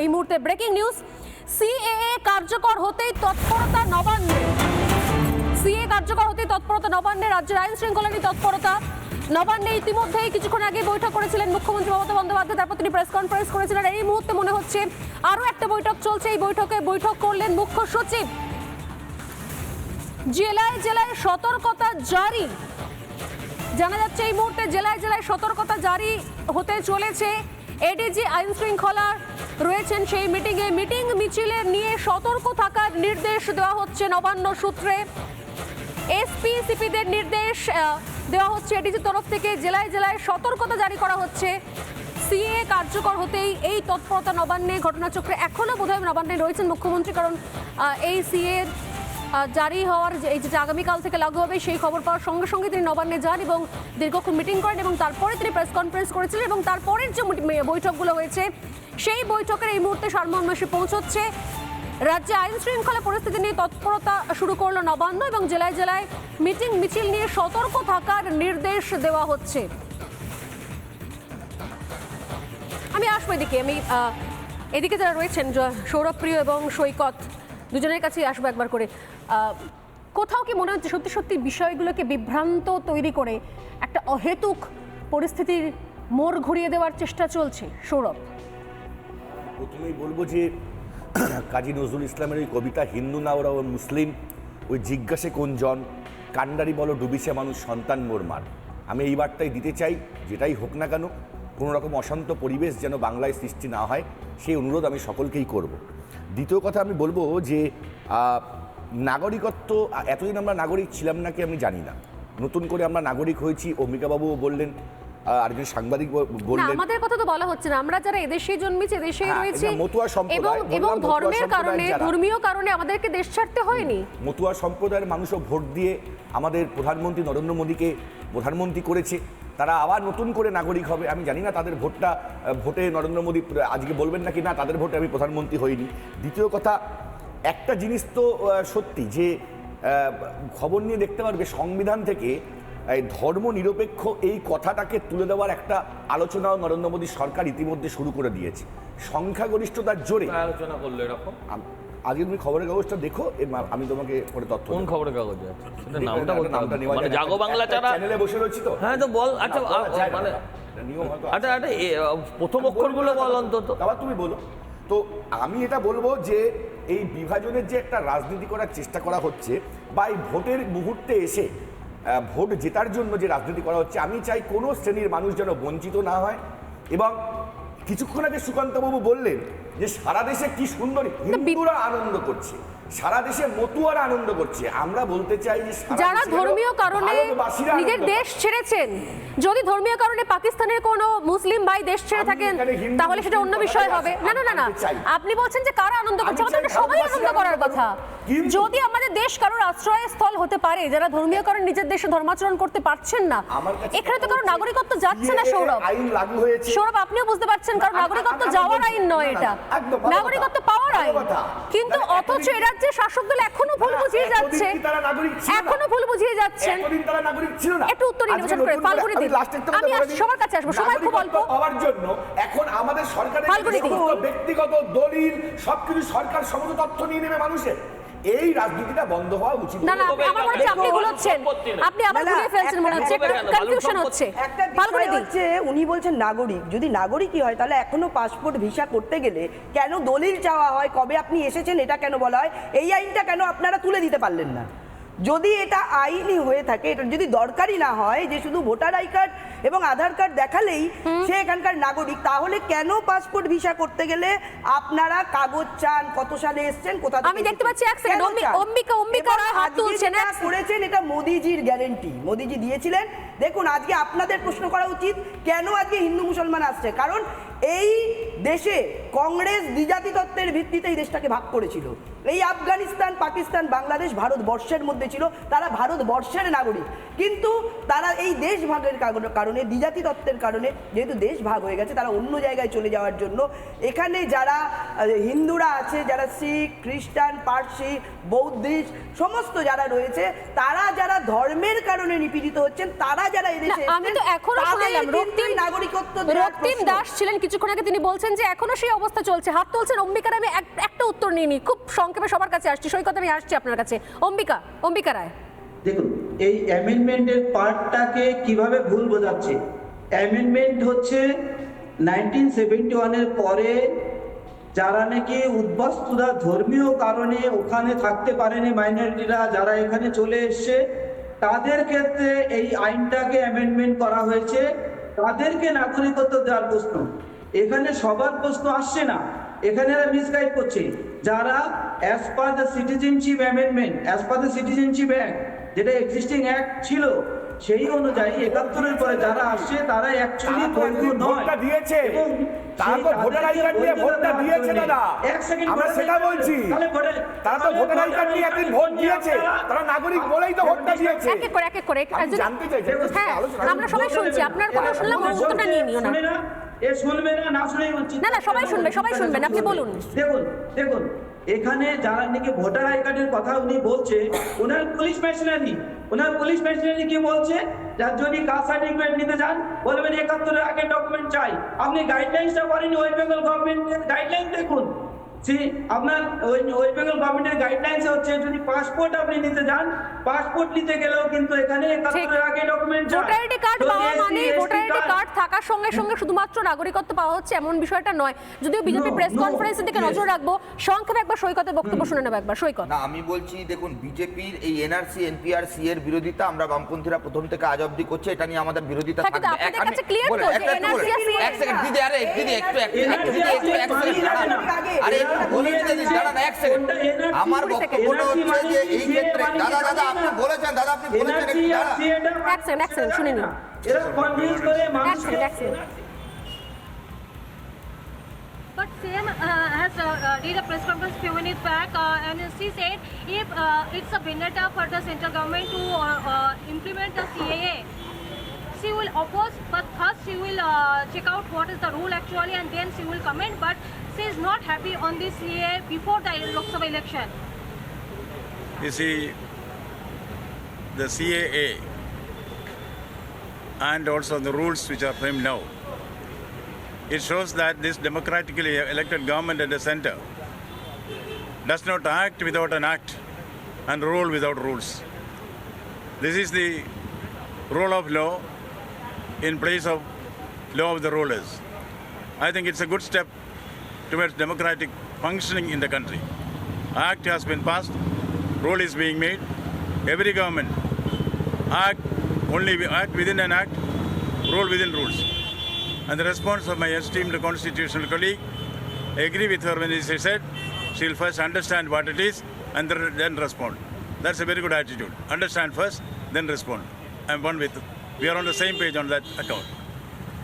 এই মুহূর্তে breaking news CAA কার্যকর হতেই তৎপরতা নবান্নে। সিএ কার্যকর হতেই তৎপরতা নবান্নে, রাজ্যের আইন শৃঙ্খলা নিয়ে তৎপরতা। নবান্নে ইতিমধ্যেই কিছুক্ষণ আগে বৈঠক করেছিলেন মুখ্যমন্ত্রী মমতা বন্দ্যোপাধ্যায়, তারপর তিনি প্রেস কনফারেন্স করেছিলেন। এই মুহূর্তে মনে হচ্ছে আরও একটা বৈঠক চলছে। এই বৈঠকে বৈঠক করলেন মুখ্য সচিব। জেলায় জেলায় সতর্কতা জারি। জানা যাচ্ছে এই মুহূর্তে জেলায় জেলায় সতর্কতা জারি হতে চলেছে। এডিজি আইন শৃঙ্খলা রয়েছেন সেই মিটিংয়ে মিটিং মিছিলের নিয়ে সতর্ক থাকার নির্দেশ দেওয়া হচ্ছে নবান্ন সূত্রে। এসপি সিপিদের নির্দেশ দেওয়া হচ্ছে। এডিজির তরফ থেকে জেলায় জেলায় সতর্কতা জারি করা হচ্ছে। সিএ কার্যকর হতেই এই তৎপরতা নবান্নে ঘটনাচক্রে এখনও বোধহয় নবান্নে রয়েছেন মুখ্যমন্ত্রী। কারণ এই সিএ জারি হওয়ার এই যে আগামীকাল থেকে লাগু হবে, সেই খবর পাওয়ার সঙ্গে সঙ্গে তিনি নবান্নে যান এবং দীর্ঘক্ষণ মিটিং করেন এবং তারপরে তিনি প্রেস কনফারেন্স করেছিলেন এবং তারপরের যে বৈঠকগুলো হয়েছে, সেই বৈঠকের এই মুহূর্তে সারমর্মে পৌঁছচ্ছে। রাজ্যে আইন শৃঙ্খলা পরিস্থিতি নিয়ে তৎপরতা শুরু করল নবান্ন এবং জেলায় জেলায় মিটিং মিছিল নিয়ে সতর্ক থাকার নির্দেশ দেওয়া হচ্ছে। আমি আসব এদিকে, আমি এদিকে যারা রয়েছেন য- সৌরভপ্রিয় এবং সৈকত, দুজনের কাছেই আসব একবার করে। কোথাও কি মনে হচ্ছে সত্যি সত্যি বিষয়গুলোকে বিভ্রান্ত তৈরি করে একটা অহেতুক পরিস্থিতির মোড় ঘুরিয়ে দেওয়ার চেষ্টা চলছে? সৌরভ। প্রথমেই বলব যে কাজী নজরুল ইসলামের ওই কবিতা, হিন্দু না, ওরা মুসলিম ওই জিজ্ঞাসে কোন জন? কান্ডারি বলো, ডুবিছে মানুষ, সন্তান মোর মার আমি এই বার্তাই দিতে চাই, যেটাই হোক না কেন, কোনো রকম অশান্ত পরিবেশ যেন বাংলায় সৃষ্টি না হয়, সেই অনুরোধ আমি সকলকেই করব। দ্বিতীয় কথা আমি বলব যে নাগরিকত্ব এতদিন আমরা নাগরিক ছিলাম নাকি আমি জানি না। নতুন করে আমরা নাগরিক হয়েছি অম্বিকাবাবুও বললেন আরেকজন সাংবাদিক বললেন। আমাদের কথা তো বলা হচ্ছে না আমরা যারা এদেশে জন্মেছি এদেশেই হ্যাঁ, রয়েছি মতুয়া সম্প্রদায়, এবং ধর্মের কারণে ধর্মীয় কারণে আমাদেরকে দেশ ছাড়তে হয়নি। মতুয়া সম্প্রদায়ের মানুষও ভোট দিয়ে আমাদের প্রধানমন্ত্রী নরেন্দ্র মোদীকে প্রধানমন্ত্রী করেছে তারা আবার নতুন করে নাগরিক হবে আমি জানি না তাদের ভোটটা ভোটে নরেন্দ্র মোদী আজকে বলবেন নাকি না তাদের ভোটে আমি প্রধানমন্ত্রী হইনি। দ্বিতীয় কথা একটা জিনিস তো সত্যি যে খবর নিয়ে দেখতে পারবে সংবিধান থেকে এই ধর্ম নিরপেক্ষ এই কথাটাকে তুলে দেওয়ার একটা আলোচনাও নরেন্দ্র মোদী সরকার ইতিমধ্যে শুরু করে দিয়েছে। সংখ্যাগরিষ্ঠতার জোরে। আলোচনা করল এরকম? আজকে তুমি খবরের কাগজটা দেখো আমি তোমাকে পরে তথ্য কোন খবরের কাগজ আছে? নামটা নামটা। মানে জাগো বাংলা ছাড়া চ্যানেলে বসে রয়েছি তো। হ্যাঁ তো বল আচ্ছা মানে। আচ্ছা আচ্ছা প্রথম অক্ষরগুলো বল অন্তত। আবার তুমি বলো। তো আমি এটা বলব যে এই বিভাজনের যে একটা রাজনীতি করার চেষ্টা করা হচ্ছে বা এই ভোটের মুহূর্তে এসে ভোট জেতার জন্য যে রাজনীতি করা হচ্ছে, আমি চাই কোনো শ্রেণির মানুষ যেন বঞ্চিত না হয়। এবং কিছুক্ষণ আগে সুকান্তবাবু বললেন যে সারা দেশে কি সুন্দর হিন্দুরা আনন্দ করছে সারা দেশে মতুয়ারা আনন্দ করছে। আমরা বলতে চাই যে যারা ধর্মীয় কারণে নিজের দেশ ছেড়েছেন যদি ধর্মীয় কারণে পাকিস্তানের কোনো মুসলিম ভাই দেশ ছেড়ে থাকেন তাহলে সেটা অন্য বিষয় হবে। না না না না। আপনি বলছেন যে কারা আনন্দ করছে আমাদের সবাই আনন্দ করার কথা। যদি আমাদের দেশ কারোর আশ্রয়স্থল হতে পারে যারা ধর্মীয় কারণে নিজের দেশে ধর্মাচরণ করতে পারছেন না এখানে তো কারও নাগরিকত্ব যাচ্ছে না সৌরভ। আইন লাগু হয়েছে। সৌরভ আপনিও বুঝতে পারছেন কারণ নাগরিকত্ব যাওয়ার আইন নয় এটা। একদম নাগরিকত্ব পাওয়ার আইন কিন্তু অথচ এ রাজ্যে শাসক দল এখনও ভুল বুঝিয়ে যাচ্ছে এখনও ভুল বুঝিয়ে যাচ্ছেন তারা নাগরিক ছিল না একটু উত্তর নির্বাচন করে, নতুন দিন। আমি। সবার কাছে আসব, সময় খুব অল্প। হওয়ার জন্য এখন আমাদের সরকারের ফাল্গুনী। ব্যক্তিগত দলিল সবকিছু সরকার সমস্ত তথ্য নিয়ে নেবে মানুষের এই রাজনীতিটা বন্ধ হওয়া উচিত না না আমার মনে হচ্ছে আপনি গুলোচ্ছেন আপনি আবার না, ফেলছেন মনে হচ্ছে। কনফিউশন হচ্ছে। ভালো ফাল্গুনী হচ্ছে উনি বলছেন নাগরিক। যদি নাগরিকই হয় তাহলে এখনও পাসপোর্ট ভিসা করতে গেলে কেন দলিল চাওয়া হয়? কবে আপনি এসেছেন? এটা কেন বলা হয়? এই আইনটা কেন আপনারা তুলে দিতে পারলেন না? যদি এটা আইনই হয়ে থাকে এটা যদি দরকারই না হয় যে শুধু ভোটার আই কার্ড এবং আধার কার্ড দেখালেই সে এখানকার নাগরিক তাহলে কেন পাসপোর্ট ভিসা করতে গেলে আপনারা কাগজ চান কত সালে এসেছেন কোথা আমি দেখতে পাচ্ছি এক সেকেন্ড? অম্বিকা, অম্বিকা রায় হাত তুলছেন। করেছেন এটা মোদিজির গ্যারেন্টি মোদিজি দিয়েছিলেন দেখুন আজকে আপনাদের প্রশ্ন করা উচিত কেন আজকে হিন্দু মুসলমান আসছে কারণ এই দেশে কংগ্রেস দ্বিজাতি তত্ত্বের ভিত্তিতে এই দেশটাকে ভাগ করেছিল। এই আফগানিস্তান পাকিস্তান বাংলাদেশ ভারতবর্ষের মধ্যে ছিল তারা ভারতবর্ষের নাগরিক। কিন্তু তারা এই দেশ ভাগের কারণে দ্বিজাতি তত্ত্বের কারণে যেহেতু দেশ ভাগ হয়ে গেছে তারা অন্য জায়গায় চলে যাওয়ার জন্য এখানে যারা হিন্দুরা আছে যারা শিখ খ্রিস্টান পার্সি বৌদ্ধিস্ট সমস্ত যারা রয়েছে তারা যারা ধর্মের কারণে নিপীড়িত হচ্ছেন তারা যারা এদেশে আমি তো এখনও তাদের রক্তিম নাগরিকত্ব রক্তিম দাস ছিলেন কিছুক্ষণ আগে তিনি বলছেন যে এখনও সেই অবস্থা চলছে। হাত তুলছেন অম্বিকা আমি একটা উত্তর নিয়ে নিই খুব সংক্ষেপে সবার কাছে আসছি। সৈকত, আমি আসছি আপনার কাছে। অম্বিকা অম্বিকা রায়। দেখুন, এই অ্যামেন্ডমেন্টের পার্টটাকে কীভাবে ভুল বোঝাচ্ছে? অ্যামেন্ডমেন্ট হচ্ছে নাইনটিন সেভেন্টি ওয়ানের পরে যারা নাকি উদ্বাস্তুরা ধর্মীয় কারণে ওখানে থাকতে পারেনি মাইনরিটিরা যারা এখানে চলে এসছে, তাদের ক্ষেত্রে এই আইনটাকে অ্যামেন্ডমেন্ট করা হয়েছে। তাদেরকে নাগরিকত্ব দেওয়ার প্রশ্ন। এখানে সবার প্রশ্ন আসছে না। এখানে এরা মিসগাইড করছে। যারা as per the citizenship amendment as per the citizenship act যেটা এক্সিস্টিং অ্যাক্ট ছিল সেই অনুযায়ী একাত্তরের পরে যারা আসছে তারা অ্যাকচুয়ালি একদিন ভোটটা দিয়েছে। এবং তারা সেই তো তাদেরকে ভোটার আই কার্ড নিয়ে ভোটটা দিয়েছে দাদা। এক সেকেন্ড আমরা সেটা বলছি। তারা তো ভোটার আই কার্ড নিয়ে একদিন ভোট দিয়েছে। তারা নাগরিক বলেই তো ভোটটা দিয়েছে। এক এক করে। এক এক করে জানতে একটা হ্যাঁ আমরা সবাই শুনছি। আপনার কথা শুনলাম উত্তরটা নিয়ে নিও না। এ শুনবে না না শুনেই বলছি। না, না, সবাই শুনবে, সবাই শুনবেন, আপনি বলুন। দেখুন দেখুন এখানে যারা নাকি ভোটার আই কার্ডের কথা উনি বলছে ওনার পুলিশ মেশিনারি ওনার পুলিশ মেশিনারি কি বলছে? যার যদি কাস্ট সার্টিফিকেট নিতে যান বলবেন একাত্তরের আগে ডকুমেন্ট চাই। আপনি গাইডলাইন্সটা করেন ওয়েস্ট বেঙ্গল গভর্নমেন্টের গাইডলাইন দেখুন। সি আপনার ওই ওয়েস্ট বেঙ্গল গভর্নমেন্টের গাইডলাইন্স হচ্ছে যদি পাসপোর্ট আপনি নিতে যান পাসপোর্ট নিতে গেলেও কিন্তু এখানে একাত্তরের আগে ডকুমেন্ট ভোটার আইডি কার্ড পাওয়া মানে ভোটার আইডি কার্ড থাকার সঙ্গে সঙ্গে শুধুমাত্র নাগরিকত্ব পাওয়া হচ্ছে এমন বিষয়টা নয়। যদিও বিজেপি প্রেস কনফারেন্সের দিকে নজর রাখব। সংক্ষেপে একবার সৈকতের বক্তব্য শুনে নেব একবার। সৈকত। না আমি বলছি দেখুন বিজেপির এই এনআরসি এনপিআরসি এর বিরোধিতা আমরা বামপন্থীরা প্রথম থেকে আজ অব্দি করছে এটা নিয়ে আমাদের বিরোধিতা থাকবে। আপনাদের কাছে আর CA এক সেকেন্ড দিদি আরে দিদি একটু একটু একটু দিদি একটু এক সেকেন্ড দাঁড়ান আরে একটু বলে দিতে দিন দাঁড়ান এক সেকেন্ড আমার বক্তব্যটা হচ্ছে যে এই ক্ষেত্রে দাদা দাদা আপনি বলেছেন দাদা আপনি বলেছেন একটু দাঁড়ান এক সেকেন্ড এক সেকেন্ড শুনে নিন এরা কনভিন্স করে এক মানুষকে সেকেন্ড এক second But CM uh, has uh, uh, did a press conference few minutes back, uh, and she said if uh, it's a vendetta for the central government to uh, uh, implement the CAA, she will oppose. But first she will uh, check out what is the rule actually, and then she will comment. But she is not happy on this CAA before the Lok Sabha election. You see, the CAA and also the rules which are framed now, it shows that this democratically elected government at the center does not act without an act and rule without rules. This is the rule of law in place of law of the rulers. I think it's a good step towards democratic functioning in the country. Act has been passed, rule is being made. Every government act only act within an act, rule within rules. And the response of my esteemed constitutional colleague, I agree with her when she said she'll first understand what it is and then respond. That's a very good attitude. Understand first, then respond. I'm one with. You. We are on the same page on that account.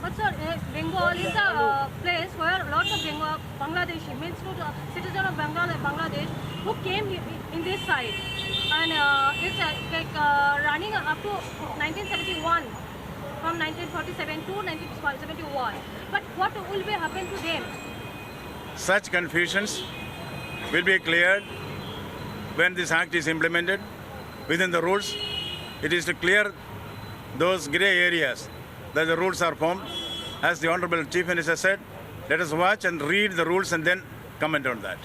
But sir, uh, Bengal is a uh, place where lots of Bengal, Bangladeshi means to the citizen of Bangladesh, Bangladesh who came in this side, and uh, it's uh, like uh, running up to 1971, from 1947 to 1971. But what will be happen to them? Such confusions will be cleared when this act is implemented within the rules. It is to clear those grey areas that the rules are formed. As the Honorable Chief Minister said, let us watch and read the rules and then comment on that.